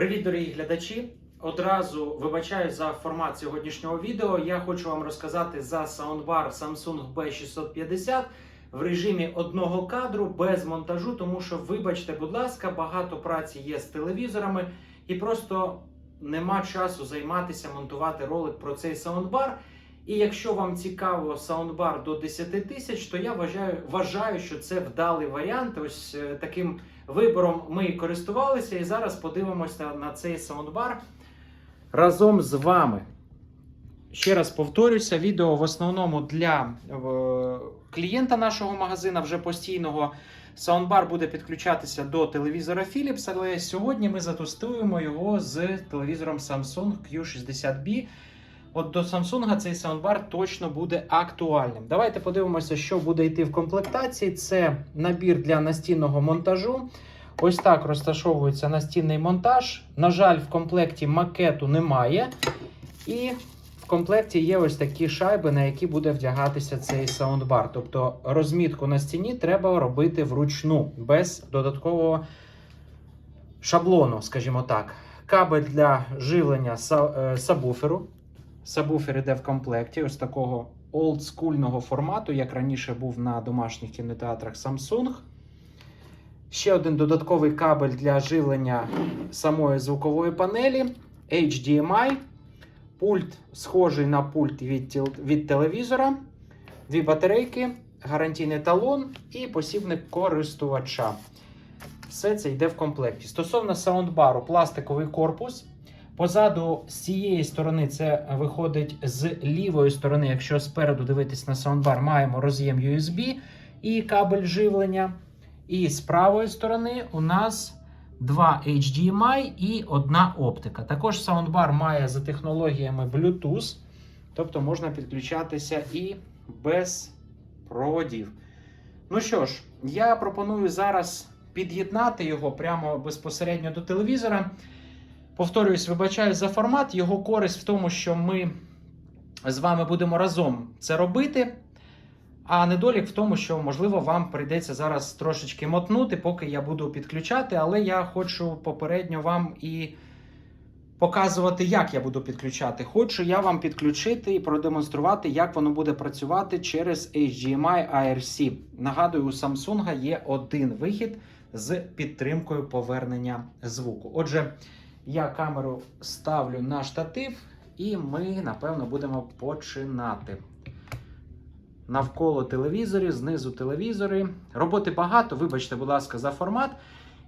Привіт, дорогі глядачі! Одразу вибачаю за формат сьогоднішнього відео. Я хочу вам розказати за саундбар Samsung B650 в режимі одного кадру без монтажу, тому що, вибачте, будь ласка, багато праці є з телевізорами і просто нема часу займатися монтувати ролик про цей саундбар. І якщо вам цікаво саундбар до 10 тисяч, то я вважаю, вважаю, що це вдалий варіант. Ось е, таким вибором ми користувалися, і зараз подивимося на цей саундбар разом з вами. Ще раз повторюся, відео в основному для е, клієнта нашого магазина, вже постійного. Саундбар буде підключатися до телевізора Philips, але сьогодні ми затестуємо його з телевізором Samsung Q60B. От до Samsung цей саундбар точно буде актуальним. Давайте подивимося, що буде йти в комплектації. Це набір для настінного монтажу. Ось так розташовується настінний монтаж. На жаль, в комплекті макету немає. І в комплекті є ось такі шайби, на які буде вдягатися цей саундбар. Тобто розмітку на стіні треба робити вручну, без додаткового шаблону, скажімо так. Кабель для живлення е, сабвуферу. Сабвуфер іде в комплекті ось такого олдскульного формату, як раніше був на домашніх кінотеатрах Samsung. Ще один додатковий кабель для живлення самої звукової панелі. HDMI. Пульт схожий на пульт від, від телевізора. Дві батарейки, гарантійний талон і посібник користувача. Все це йде в комплекті. Стосовно саундбару, пластиковий корпус. Позаду з цієї сторони це виходить з лівої сторони. Якщо спереду дивитись на саундбар, маємо роз'єм USB і кабель живлення. І з правої сторони у нас два HDMI і одна оптика. Також саундбар має за технологіями Bluetooth, тобто можна підключатися і без проводів. Ну що ж, я пропоную зараз під'єднати його прямо безпосередньо до телевізора. Повторююсь, вибачаю за формат. Його користь в тому, що ми з вами будемо разом це робити. А недолік в тому, що, можливо, вам прийдеться зараз трошечки мотнути, поки я буду підключати, але я хочу попередньо вам і показувати, як я буду підключати. Хочу я вам підключити і продемонструвати, як воно буде працювати через HDMI ARC. Нагадую, у Samsung є один вихід з підтримкою повернення звуку. Отже, я камеру ставлю на штатив, і ми, напевно, будемо починати. Навколо телевізорів, знизу телевізори. Роботи багато, вибачте, будь ласка, за формат.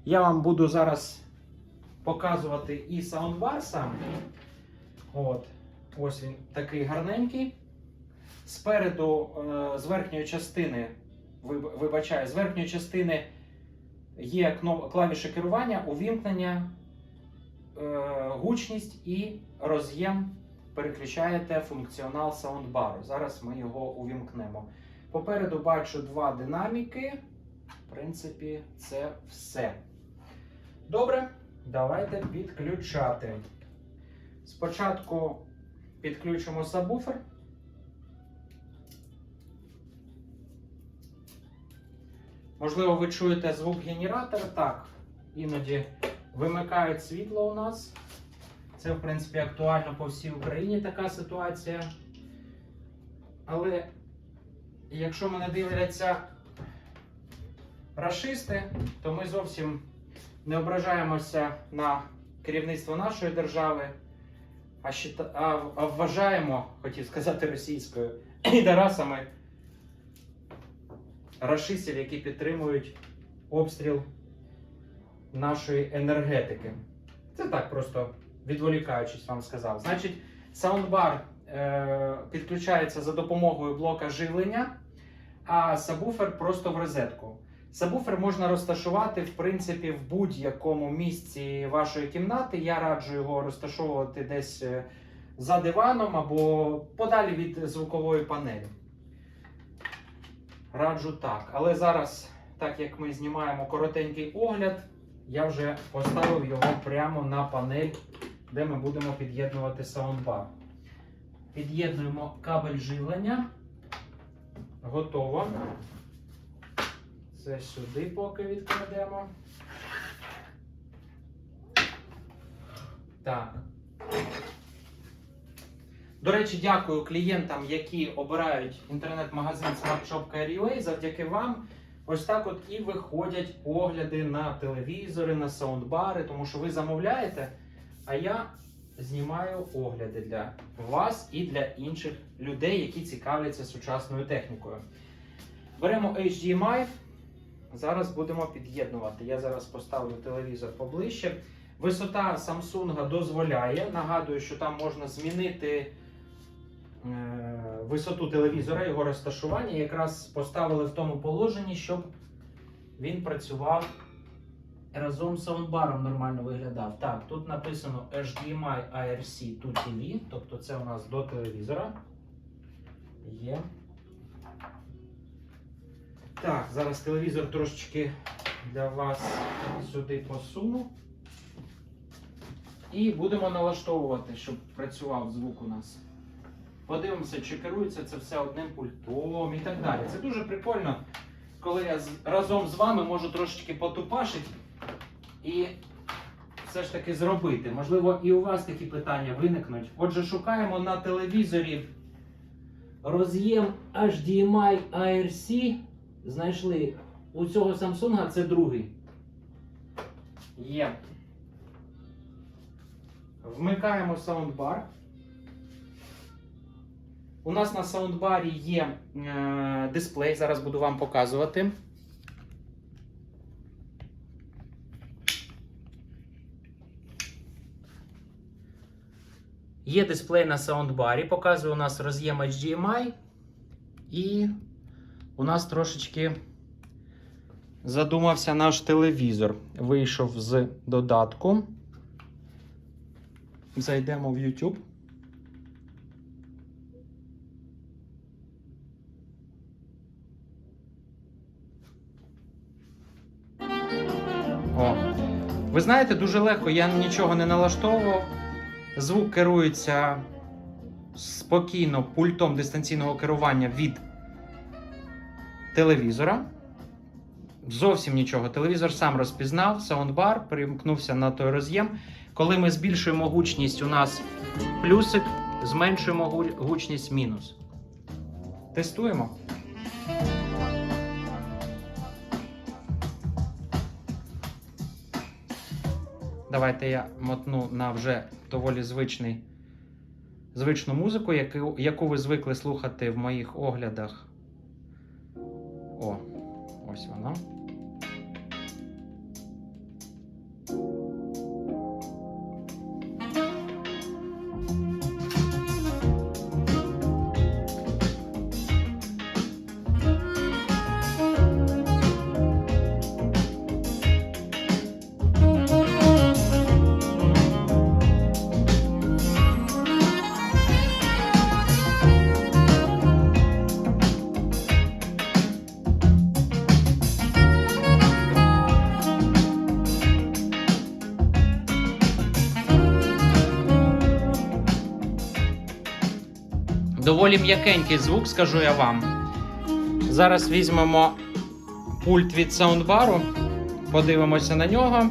Я вам буду зараз показувати і саундбар сам. От. Ось він такий гарненький. Спереду, е, з верхньої частини, вибачаю, з верхньої частини є клавіші керування, увімкнення, гучність і роз'єм переключаєте функціонал саундбару. Зараз ми його увімкнемо. Попереду бачу два динаміки. В принципі, це все. Добре, давайте підключати. Спочатку підключимо сабвуфер. Можливо, ви чуєте звук генератора. Так, іноді вимикають світло у нас. Це, в принципі, актуально по всій Україні така ситуація. Але якщо мене дивляться рашисти, то ми зовсім не ображаємося на керівництво нашої держави, а, вважаємо, хотів сказати російською, підарасами рашистів, які підтримують обстріл нашої енергетики. Це так просто відволікаючись вам сказав. Значить, саундбар е, підключається за допомогою блока живлення, а сабвуфер просто в розетку. Сабвуфер можна розташувати в принципі в будь-якому місці вашої кімнати. Я раджу його розташовувати десь е, за диваном або подалі від звукової панелі. Раджу так. Але зараз, так як ми знімаємо коротенький огляд, я вже поставив його прямо на панель, де ми будемо під'єднувати саундбар. Під'єднуємо кабель живлення. Готово. Це сюди поки відкладемо. Так. До речі, дякую клієнтам, які обирають інтернет-магазин SmartShop.ua. Завдяки вам ось так от і виходять огляди на телевізори, на саундбари, тому що ви замовляєте, а я знімаю огляди для вас і для інших людей, які цікавляться сучасною технікою. Беремо HDMI. Зараз будемо під'єднувати. Я зараз поставлю телевізор поближче. Висота Samsung дозволяє. Нагадую, що там можна змінити е, висоту телевізора, його розташування. Якраз поставили в тому положенні, щоб він працював разом з саундбаром нормально виглядав. Так, тут написано HDMI IRC to TV, тобто це у нас до телевізора. Є. Так, зараз телевізор трошечки для вас сюди посуну. І будемо налаштовувати, щоб працював звук у нас. Подивимося, чи керується це все одним пультом і так далі. Це дуже прикольно, коли я разом з вами можу трошечки потупашити і все ж таки зробити. Можливо, і у вас такі питання виникнуть. Отже, шукаємо на телевізорі роз'єм HDMI IRC. Знайшли у цього Samsung це другий. Є. Вмикаємо саундбар. У нас на саундбарі є е, дисплей, зараз буду вам показувати. Є дисплей на саундбарі, показує у нас роз'єм HDMI. І у нас трошечки задумався наш телевізор. Вийшов з додатку. Зайдемо в YouTube. Ви знаєте, дуже легко, я нічого не налаштовував. Звук керується спокійно пультом дистанційного керування від телевізора. Зовсім нічого. Телевізор сам розпізнав, саундбар, перемкнувся на той роз'єм. Коли ми збільшуємо гучність, у нас плюсик, зменшуємо гучність мінус. Тестуємо. Давайте я мотну на вже доволі звичний, звичну музику, яку, яку ви звикли слухати в моїх оглядах. О, ось вона. Доволі м'якенький звук, скажу я вам. Зараз візьмемо пульт від саундбару, подивимося на нього.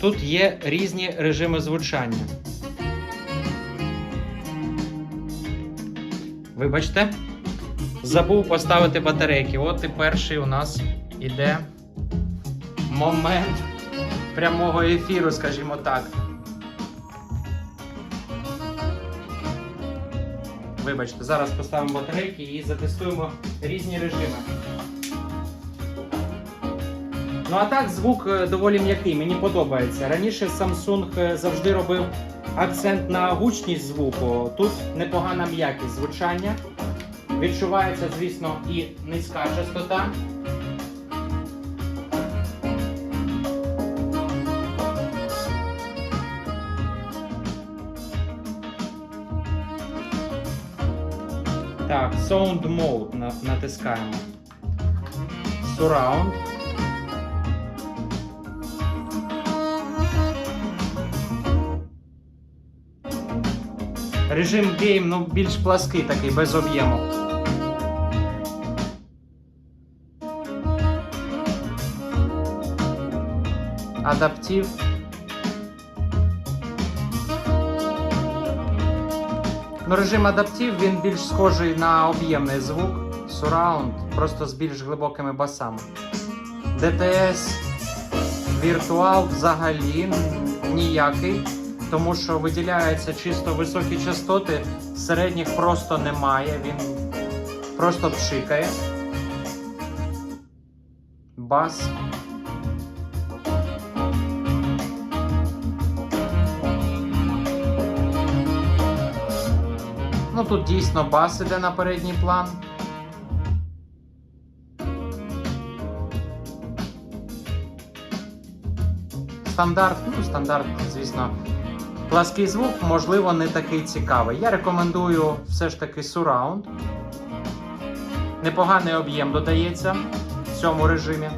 Тут є різні режими звучання. Вибачте, забув поставити батарейки. От і перший у нас іде момент прямого ефіру, скажімо так. Вибачте, зараз поставимо батарейки і затестуємо різні режими. Ну а так, звук е, доволі м'який, мені подобається. Раніше Samsung е, завжди робив акцент на гучність звуку. Тут непогана м'якість звучання. Відчувається, звісно, і низька частота. Sound Mode на- натискаємо. Surround. Режим гейм ну, більш плаский такий, без об'єму. Адаптив. Ну, режим адаптив він більш схожий на об'ємний звук. Surround просто з більш глибокими басами. DTS Virtual взагалі ніякий, тому що виділяються чисто високі частоти, середніх просто немає, він просто пшикає. Бас. Ну тут дійсно бас іде на передній план. Стандарт, ну стандарт, звісно, плаский звук, можливо, не такий цікавий. Я рекомендую все ж таки Surround. Непоганий об'єм додається в цьому режимі.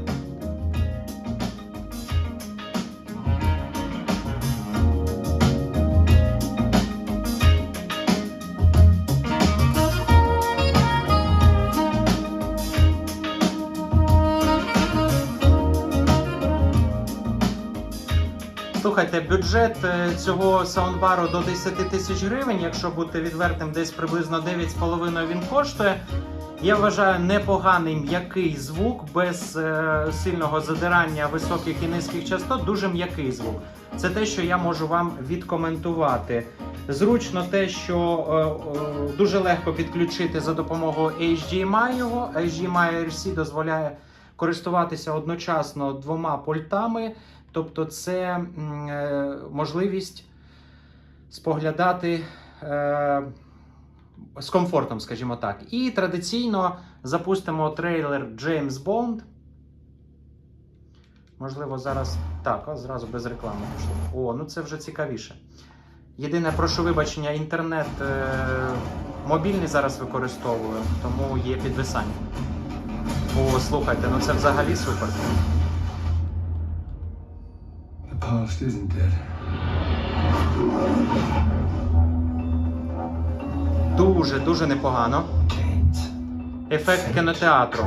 Слухайте, бюджет е, цього саундбару до 10 тисяч гривень, якщо бути відвертим, десь приблизно 9,5 він коштує. Я вважаю непоганий м'який звук без е, сильного задирання високих і низьких частот, дуже м'який звук. Це те, що я можу вам відкоментувати. Зручно те, що е, е, дуже легко підключити за допомогою HDMI його. HDMI RC дозволяє користуватися одночасно двома пультами. Тобто, це е, можливість споглядати е, з комфортом, скажімо так. І традиційно запустимо трейлер Джеймс Бонд. Можливо, зараз так, а зразу без реклами пішло. О, ну це вже цікавіше. Єдине, прошу вибачення, інтернет е, мобільний зараз використовую, тому є підвисання. О, слухайте, ну це взагалі супер. Past isn't dead. Дуже, дуже непогано. Ефект кінотеатру.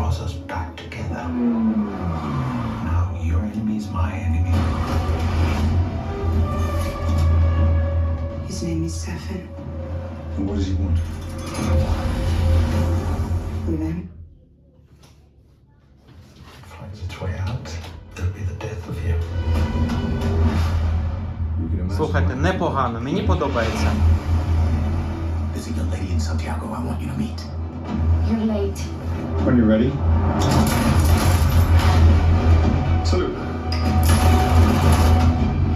His name is Sefin. And what does he want? Women. Слухайте, непогано, мені подобається. There's a young lady in Santiago I want you to meet. You're late. When you're ready. Salute.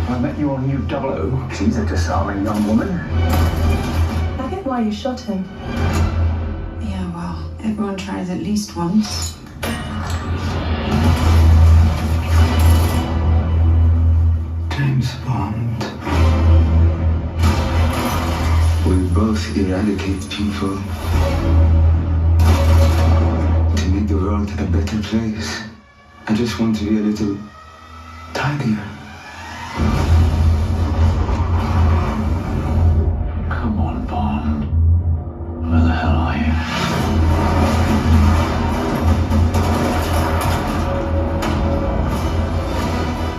I met your new double O. She's a disarming young woman. I get why you shot him. Yeah, well, everyone tries at least once. James Bond. We both eradicate people to make the world a better place. I just want to be a little tidier. Come on, Bond. Where the hell are you?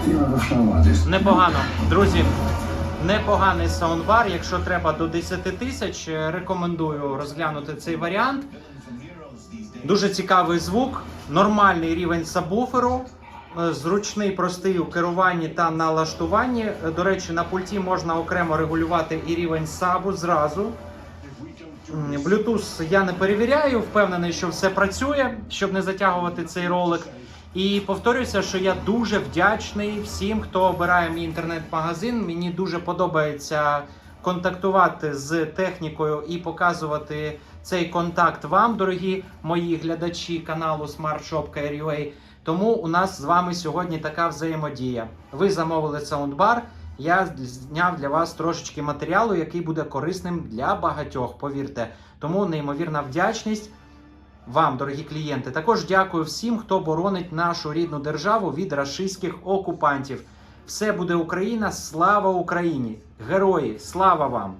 You have a flow artist. Непогано. Друзі, Непоганий саундбар. Якщо треба до 10 тисяч, е, рекомендую розглянути цей варіант. Дуже цікавий звук, нормальний рівень сабвуферу, е, зручний, простий у керуванні та налаштуванні. Е, До речі, на пульті можна окремо регулювати і рівень сабу зразу. Bluetooth я не перевіряю, впевнений, що все працює, щоб не затягувати цей ролик. І повторюся, що я дуже вдячний всім, хто обирає мій інтернет-магазин. Мені дуже подобається контактувати з технікою і показувати цей контакт вам, дорогі мої глядачі каналу SmartShop.ua. Тому у нас з вами сьогодні така взаємодія. Ви замовили саундбар. Я зняв для вас трошечки матеріалу, який буде корисним для багатьох, повірте. Тому неймовірна вдячність вам, дорогі клієнти. Також дякую всім, хто боронить нашу рідну державу від рашистських окупантів. Все буде Україна, слава Україні! Герої, слава вам!